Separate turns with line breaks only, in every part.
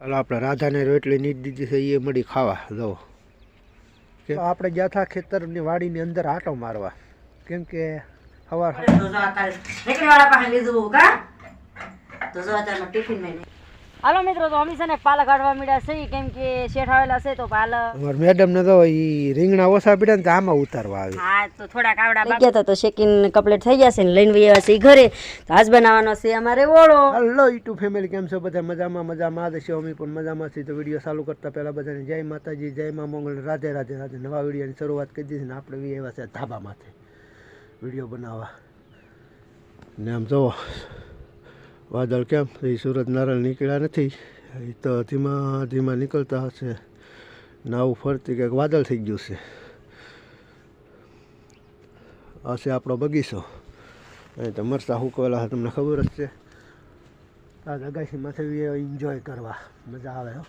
હાલો આપણે રાધાને રોટલી નીચ દીધી છે એ મળી ખાવા. જો કે આપણે ગયા હતા ખેતરની વાડીની અંદર આટો મારવા. કેમ કે સવાર
પાસે લીધું કા? તો જો અત્યારમાં ટિફિન મેં હાલો મિત્રો તો અમે છે ને પાલા કાઢવા મળ્યા છે કેમ કે શેઠ આવેલા છે તો પાલા
અમારા મેડમને તો એ રીંગણા ઓછા પીડ્યા ને તો આમાં ઉતારવા આવી.
હા તો થોડા કાવડા બાકી હતા તો શેકીન કમ્પ્લીટ થઈ જશે ને લઈને આવ્યા છે ઈ ઘરે. તો આજ બનાવવાનો છે અમારે ઓળો.
હલો યુટ્યુબ ફેમિલી કેમ છો બધા? મજામાં મજામાં. છે અમે પણ મજામાં છીએ. તો વીડિયો ચાલુ કરતા પહેલા બધાને જય માતાજી જય મા મંગળ રાધે રાધે રાધે. નવા વિડીયોની શરૂઆત કરી દીધી ને આપણે બી એવા છે ધાબા માથે વીડિયો બનાવવા. ને આમ જુઓ વાદળ કેમ? એ સુરત નારાયણ નીકળ્યા નથી. એ તો ધીમા ધીમા નીકળતા હશે. નાવું ફરતી કંઈક વાદળ થઈ ગયું છે. આ છે આપણો બગીચો. અહીં તો મરચાં હુકવેલા તમને ખબર જ છે. આ અગાશીમાંથી એન્જોય કરવા. મજા આવે હો.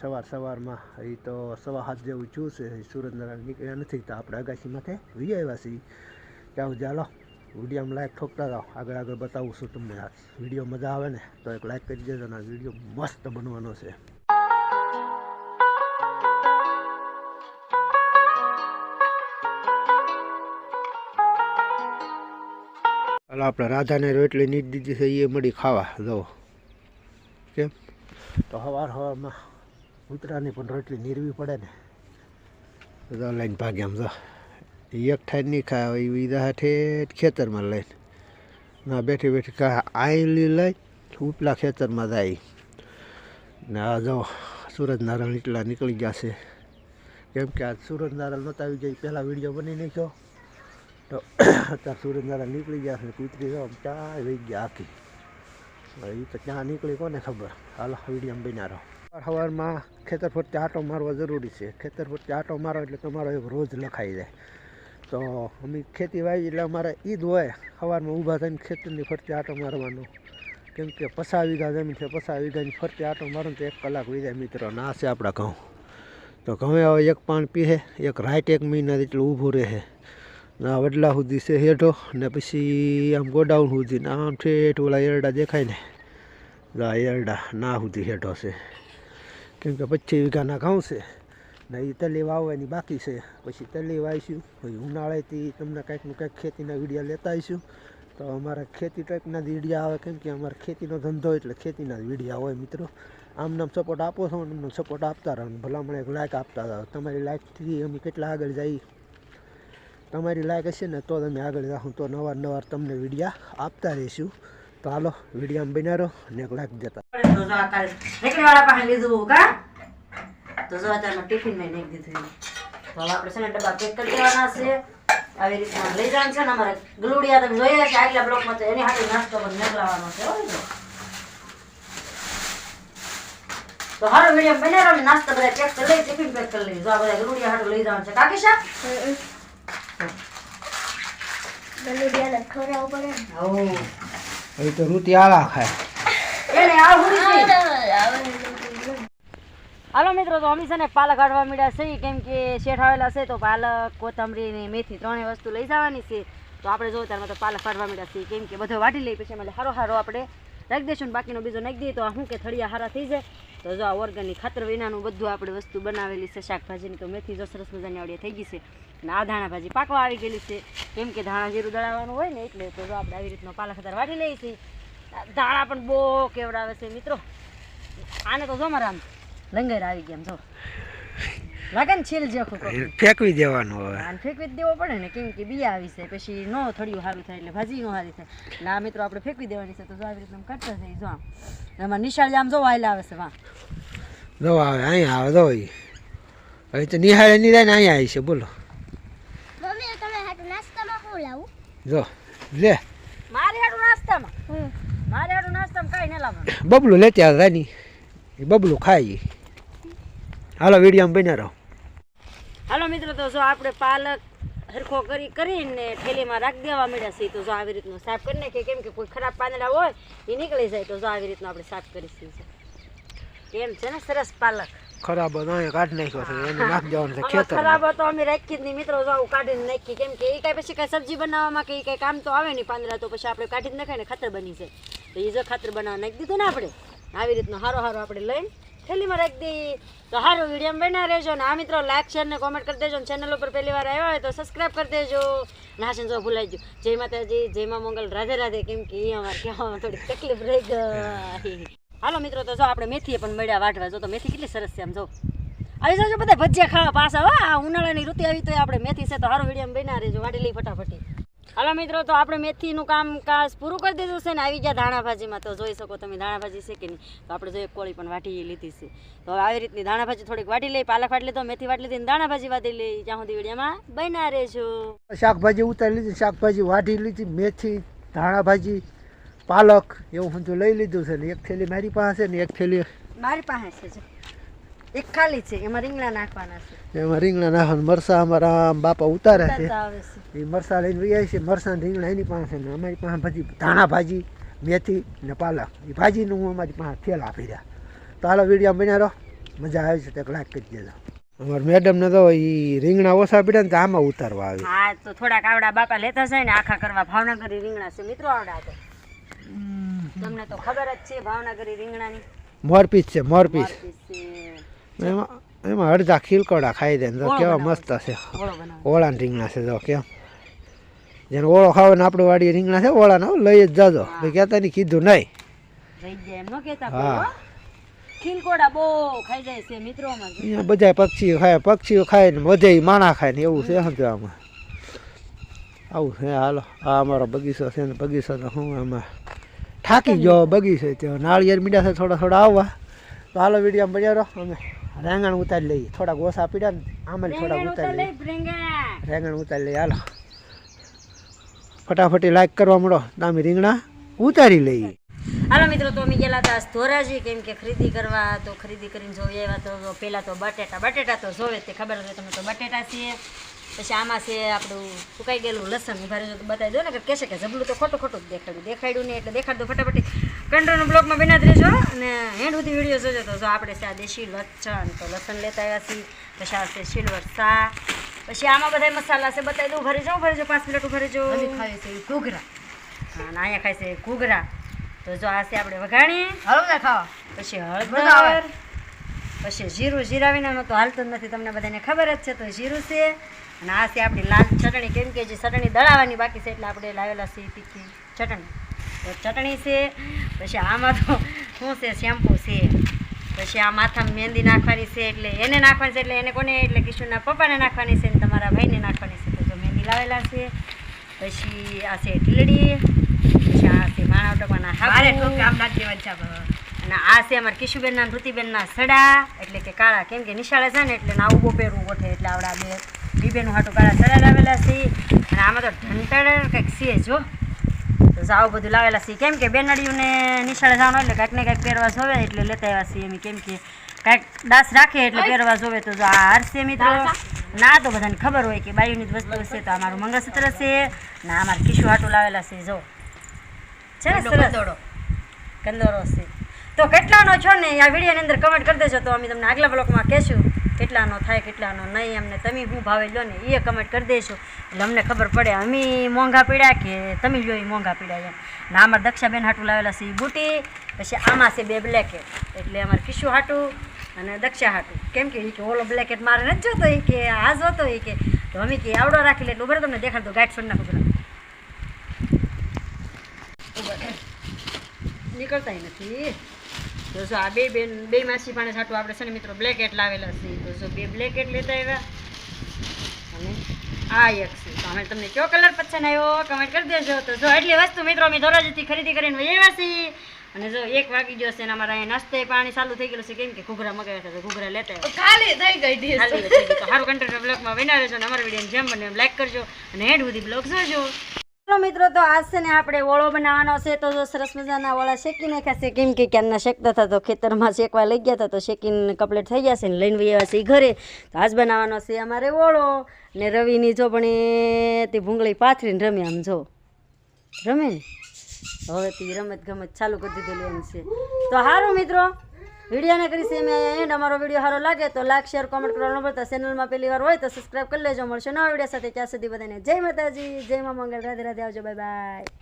સવાર સવારમાં એ તો સવા હાથ જેવું છું છે. એ સુરેન્દ્રનગર નીકળ્યા નથી તો આપણે અગાશીમાંથી વી આવ્યા છીએ. જાઓ ચાલો વિડીયોમાં લાઈક ઠોકતા જાઓ આગળ આગળ બતાવું છું તમને આ વીડિયો મજા આવે ને, તો એક લાઈક કરી દેજો અને વીડિયો મસ્ત બનવાનો છે. હાલો, આપણે રાધાને રોટલી નીટ દીધી છે એ મળી ખાવા. જો. કેમ? તો સવાર સવારમાં ઉતરાની પણ રોટલી નીરવી પડે ને. લઈને ભાગ્યા આમ, જો. એક ઠાઈ નહીં ખાય એ હાથે ખેતરમાં લઈને. ના બેઠી બેઠી કા આયલી લઈ, ઉપલા ખેતરમાં જાય. ને આ જો સૂરજનારાયણ એટલા નીકળી ગયા છે. કેમ કે આ સૂરજનારાયણ નહોતા આવી જાય પહેલાં વીડિયો બની નાખ્યો. તો અત્યારે સૂરજનારાયણ નીકળી ગયા છે કૂતરી આમ ક્યાં વહી ગયા આખી. એ તો ક્યાં નીકળી કોને ખબર? હાલો વીડિયો બન્યા રહો. સવાર સવારમાં ખેતર ફરતે આટો મારવા જરૂરી છે. ખેતર ફરતે આટો મારો એટલે તમારો એક રોજ લખાઈ જાય. તો અમે ખેતી વાવી, એટલે અમારે ઈદ હોય, સવારમાં ઊભા થઈને ખેતરની ફરતે આટો મારવાનો. કેમ કે પસા વીઘા જમીન છે પસા વીઘાની ફરતે આટો મારો તો એક કલાક વી જાય. મિત્રો, ના છે આપણા ઘઉં. તો ઘઉં હવે એક પાન પીહે, એક રાઈટ એક મહિના જેટલું ઊભું રહે. ના વડલા સુધી છે હેઠો, ને પછી આમ ગોડાઉન સુધી, ને આમ ઠેઠ ઓલા એરડા દેખાય ને એરડા ના સુધી હેઠો છે. કેમ કે પચીસ વીઘાના ઘઉં છે. ને એ તલી વાવવાની બાકી છે. પછી તલી વાવીશું. પછી ઉનાળેથી તમને કાંઈકનું કાંઈક ખેતીના વિડીયા લેતા આવીશું. તો અમારે ખેતી ટાઈપના જ વિડીયા આવે, કેમ કે અમારે ખેતીનો ધંધો એટલે ખેતીના જ વિડીયા હોય મિત્રો. આમ નામ સપોર્ટ આપો છો ને અમને સપોર્ટ આપતા રહો. ભલામણ એક લાઇક આપતા રહો. તમારી લાઇકથી અમે કેટલા આગળ જઈએ? તમારી લાઇક હશે ને, તો તમે આગળ રાખું તો નવાર નવાર તમને વિડીયા આપતા રહીશું. તો હાલો, વિડીયામાં બન્યા રહો ને એક લાઇક દેતા
તો જો અત્યારમાં ટિફિન મેં નાખી દીધું તો હવે આપણે છે ને ડબ્બા પેક કરી દેવાના છે. આવી રીતના લઈ જવાનું છે ને અમારે ગલુડિયા તમે જોઈએ છે આગલા બ્લોકમાં તો એની હાથે નાસ્તો પણ મોકલાવાનો છે હો તો હારો વીડિયો બને રહો નાસ્તો બધા પેક કરી લઈ ટિફિન પેક કરી લઈ. જો આ બધા ગલુડિયા હાટું લઈ જવાનું છે. કાકી શા ઉપર
એ તો રૂતી આલા ખાય.
એને આ હુરી છે હાલો મિત્રો, તો અમે પાલક કાઢવા મળ્યા છે કેમ કે શેઠ આવેલા છે, તો પાલક, કોથમરી ને મેથી ત્રણેય વસ્તુ લઈ જવાની છે. તો આપણે જો ત્યારે તો પાલક કાઢવા મળ્યા છે કેમ કે બધો વાટી લઈ પછી એટલે હારો હારો આપણે રાખી દઈશું બાકીનો બીજો નાખી દઈએ તો શું કે થળિયા હારા થઈ જાય. તો જો આ ઓર્ગેનિક ખાતર વિનાનું બધું આપણે વસ્તુ બનાવેલી છે, શાકભાજીની. તો મેથી જો સરસ મજાની આવડી થઈ ગઈ છે. અને આ ધાણા ભાજી પાકવા આવી ગયેલી છે. કેમ કે ધાણા જીરું દળાવવાનું હોય ને એટલે તો જો આપણે આવી રીતનો પાલક ખાતર વાટી લઈએ છીએ. ધાણા પણ બહુ કેવડાવે છે મિત્રો. આને તો જો મારા લંગર આવી ગયા જો. લાગે ને છીલ જેખું
ફેંકવી દેવાનું હવે.
ફેંકવી જ દેવો પડે ને કેમ કે બિયા આવી છે પછી નો થળિયું સારું થાય એટલે ભાજી નો સારી થાય. એટલે આ મિત્રો આપણે ફેંકવી દેવાની છે તો જો આવી રીતના કરતા થઈ જો આમ. એમાં નિશાળ આમ જો વાયલા આવે છે વાહ.
જો આવે અહીંયા આવે જો. હવે તો નિહાળે નિરાય ને અહીંયા આવી છે બોલો.
મમ્મી તમે હાટુ નાસ્તામાં શું લાવું?
જો લે.
મારે હાડું નાસ્તામાં? મારે હાડું નાસ્તામાં કાંઈ ન લાવવાનું.
બબલું લેતી આવે રાની. એ બબલું ખાઈ. હાલો વિડીયોમાં બન્યા રહો.
હાલો મિત્રો તો જો આપણે પાલક હરખો કરી કરીને થેલીમાં રાખી દેવા મળ્યા છે તો જો આવી રીતનું સાફ કરી નાખીએ. કેમ કે કોઈ ખરાબ પાંદડા હોય એ નીકળી જાય તો જો આવી રીતનું આપણે સાફ કરીશું કેમ છે ને સરસ પાલક?
ખરાબ કાઢી નાખ્યો છે એને નાખ દેવાનું છે ખેતર
ખરાબ હતો અમે રાખી જ નહીં. મિત્રો જો કાઢીને નાખી કેમ કે એ કાંઈ પછી કાંઈ સબ્જી બનાવવામાં કે એ કાંઈ કામ તો આવે નહીં પાંદડા તો પછી આપણે કાઢી જ નખાય ને ખાતર બની જાય. તો એ જો ખાતર બનાવવા નાખી દીધું ને આપણે આવી રીતનું હારો હારો આપણે લઈને થેલીમાં રાખી દઈએ તો સારું વીડિયો બના રહેજો ને. આ મિત્રો લાઈક શેર ને કોમેન્ટ કરી દેજો ને ચેનલ ઉપર પહેલી વાર આવ્યા હોય તો સબસ્ક્રાઈબ કરી દેજો. ના જો ભૂલાઈ ગયું. જય માતાજી, જય મા મંગલ, રાધે રાધે. કેમ કે એ અમારે કહેવામાં થોડી તકલીફ રહી ગઈ. હાલો મિત્રો, તો જો આપણે મેથીએ પણ મળ્યા વાટવા જો તો મેથી કેટલી સરસ છે આમ જો. આવી જાજો બધા ભજીયા ખાવા પાછા હા. ઉનાળાની ઋતુ આવી તો આપણે મેથી છે તો સારો વીડિયો બના રહેજો. વાટેલી ફટાફટી. હાલો મિત્રો તો આપણે મેથીનું કામ કામકાજ પૂરું કરી દીધું છે ને આવી ગયા ધાણાભાજીમાં. તો જોઈ શકો તમે ધાણાભાજી છે કે નહીં? તો આપણે જોઈએ કોળી પણ વાટી લીધી છે. તો આવી રીતની ધાણાભાજી થોડીક વાટી લઈ પાલક વાટી લીધો મેથી વાટી લીધી ધાણાભાજી વાટી લઈ જ્યાં સુધી વિડીયોમાં બના રહેજો.
શાકભાજી ઉતારી લીધી શાકભાજી વાટી લીધી મેથી ધાણાભાજી પાલક એવું હું લઈ લીધું છે ને એક થેલી મારી પાસે છે ને એક થેલી
મારી પાસે છે એક ખાલી છે એમાં રીંગણા નાખવાના છે.
એમાં રીંગણા નાખવાનું મરસા અમારા આમ બાપા ઉતારે છે. એ મરસા લઈને વૈયા છે મરસા રીંગણા એની પાસે ને અમારી પાસે ભાજી ધાણા ભાજી મેથી ને પાલક. એ ભાજીનું હું અમારી પાસે થેલા ફેર્યા તો હાલો વીડિયો બન્યા રહો. મજા આવે છે તો લાઈક કરી દેજો. અમારા મેડમને તો એ રીંગણા ઓછા પીડ્યા ને તો આમાં ઉતારવા આવે.
હા તો થોડાક આવડા બાપા લેતા જાય ને આખા કરવા ભાવનગરી રીંગણા છે. મિત્રો આવડા તો તમને તો ખબર જ છે ભાવનગરી રીંગણાની.
મોરપીસ છે મોરપીસ
છે.
એમાં એમાં અડધા ખીલકોડા ખાઈ દે તો કેવા મસ્ત છે.
ઓળો
ઓળાના રીંગણા છે જો કેમ. જેને ઓળો ખાવે ને આપણે વાડીએ રીંગણા છે ઓળાના લઈ જ જાજો. ભાઈ કહેતા નહીં કીધું નહીં. હા.
ખીલકોડા બહુ ખાઈ જાય છે મિત્રો અમારે
અહીંયા બધા પક્ષીઓ ખાય પક્ષીઓ ખાય ને બધે માણા ખાય ને એવું છે સમજો આમાં. આવું છે હાલો. આ અમારો બગીચો છે ને બગીચો તો હું એમાં થાકી ગયો બગીચો ત્યાં નાળિયેર મીડા છે થોડા થોડા આવવા. તો હાલો વીડિયો બન્યા રહો. અમે રેંગણ ઉતારી લઈએ. થોડાક ઓછા પીડ્યા ને આમાં થોડાક ઉતારી લઈએ.
લઈ રેંગણ
ઉતારી લઈએ. હાલો. ફટાફટી લાઈક કરવા મળો. તો અમે રીંગણા ઉતારી લઈએ.
હાલો મિત્રો તો અમે ગયેલા હતા ધોરાજી. કેમ કે ખરીદી કરવા તો ખરીદી કરીને જોઈ આવ્યા તો પહેલાં તો બટેટા બટેટા તો જોવે તે ખબર હોય તમે તો બટેટા છે પછી આમાં છે આપણું સુકાઈ ગયેલું લસણ ઊભા તો બતાવી દો ને કે કહેશે કે જબલું તો ખોટું ખોટું જ દેખાડ્યું. દેખાડ્યું નહીં એટલે દેખાડ દો ફટાફટી. કંટ્રોલના બ્લોકમાં બના જ રહેજો અને હેન્ડ સુધી વીડિયો જોજો તો જો આપણે છે આ દેશી લસણ તો લસણ લેતા આવ્યા છીએ પછી આ છે સિલ્વર સા પછી આમાં બધા મસાલા છે બતાવી દઉં. ભરી જાઉં ભરી જાઉં પાંચ મિનિટ ભરી જાઉં ખાય છે ઘૂઘરા. હા અને અહીંયા ખાય છે ઘૂઘરા. તો જો આ છે આપણે વઘાણી હળદર ખાવા. પછી હળદર. પછી જીરું જીરા વિનાનું તો હાલતું જ નથી, તમને બધાને ખબર જ છે, તો જીરું છે. અને આ છે આપણી લાલ ચટણી, કેમ કે જે ચટણી દળાવવાની બાકી છે, એટલે આપણે લાવેલા છે તીખી ચટણી. તો ચટણી છે, પછી આમાં તો શું છે, શેમ્પુ છે. પછી આ માથામાં મહેંદી નાખવાની છે, એટલે એને નાખવાની છે, એટલે એને કોને, એટલે કિશુના પપ્પાને નાખવાની છે ને તમારા ભાઈને નાખવાની છે. તો મહેંદી લાવેલા છે, પછી આ છે ઢીલડી, પછી આ છે માણા ટોપાના હાબુ અને આ છે અમારા કિશુબેનના ઋતિબેનના સડા એટલે કે કાળા કેમ કે નિશાળે છે ને એટલે ના ઊભો પહેરવું ગોઠે એટલે આવડા બે ડીબેનું હાટું કાળા સડા લાવેલા છે. અને આમાં તો ઢંટળ કંઈક છે જો તો આવું બધું લાવેલા છે. કેમ કે બેનડીઓને નિશાળે જવાનું એટલે કાંઈક ને કાંઈક પહેરવા જોવે એટલે લેતા આવ્યા છીએ એમ કેમ કે કાંઈક દાસ રાખે એટલે પહેરવા જોવે. તો જો આ હાર મિત્રો. ના તો બધાને ખબર હોય કે બાયુની જ વસ્તુ છે તો અમારું મારું મંગળસૂત્ર છે. ને અમારું કિશુ હાટું લાવેલા છે. જો. છે ને સરસ. કંદોરો છે. તો કેટલાનો છો ને? આ વિડીયોની અંદર કમેન્ટ કરી દેજો. તો અમે તમને આગલા બ્લોકમાં કહેશું, કેટલાનો થાય, કેટલાનો નહીં. અમને તમે શું ભાવે લો ને, એ કમેન્ટ કરી દઈશું એટલે અમને ખબર પડે, અમે મોંઘા પીડ્યા કે તમે લ્યો એ મોંઘા પીડ્યા એમ. ને અમારે દક્ષાબેન હાટું લાવેલા છે એ બુટી, પછી આમાં છે બે બ્લેકેટ. એટલે અમારે કિશુ હાટું અને દક્ષા હાટું. કેમ કે એ કે ઓલો બ્લેકેટ મારે નથી જોતો એ કે આ જોતો એ કે તો અમે કે આવડો રાખી લે, એટલે ઉભર તમને દેખાડ દો ગાઈડ છોડ નાખો નીકળતા નથી. તો જો આ બે બેન બે માસી પાણી છાંટું આપણે છે ને મિત્રો બ્લેકેટ લાવેલા છે. તો જો બે બ્લેકેટ લેતા આવ્યા. અને આ એક છે. તો અમે તમને કયો કલર પસંદ આવ્યો કમેન્ટ કરી દેજો. તો જો એટલી વસ્તુ મિત્રો અમે ધોરાજીથી ખરીદી કરીને આવ્યા છીએ. અને જો એક વાગી ગયો છે અમારા અહીંયા નાસ્તે પાણી ચાલુ થઈ ગયેલું છે. કેમ કે ઘૂઘરા મગાવ્યા છે ઘૂઘરા લેતા
ખાલી થઈ ગઈ
ખાલી થઈ ગયું. તો સારું કન્ટેન્ટ બ્લોગમાં બના છો અને અમારા વીડિયો જેમ બને એમ લાઈક કરજો. અને હેડ સુધી બ્લોગ જોજો. મિત્રો, તો આજ છે ને આપણે ઓળો બનાવવાનો છે. તો જો સરસ મજાના ઓળા શેકી નાખ્યા છે. કેમ કે ક્યારના શેકતા હતા તો ખેતરમાં શેકવા લઈ ગયા હતા. તો શેકીને કમ્પ્લીટ થઈ ગયા છે ને લઈને આવ્યા છે ઘરે. તો આજ બનાવવાનો છે અમારે ઓળો ને રવિની જો પણ તે ભૂંગળી પાથરીને રમે આમ જો. રમે હવે તે રમત ગમત ચાલુ કરી દીધેલું એમ છે. તો સારું મિત્રો. વિડીયોને કરી છે મેં એન્ડ અમારો વીડિયો સારો લાગે તો લાઈક, શેર કોમેન્ટ કરવાનું પડતા ચેનલમાં પહેલી વાર હોય તો સબસ્ક્રાઈબ કરી લેજો. મળશે નવા વીડિયો સાથે. ત્યાં સુધી બધાને જય માતાજી. જય મા મંગલ. રાધે રાધે. આવજો. Bye bye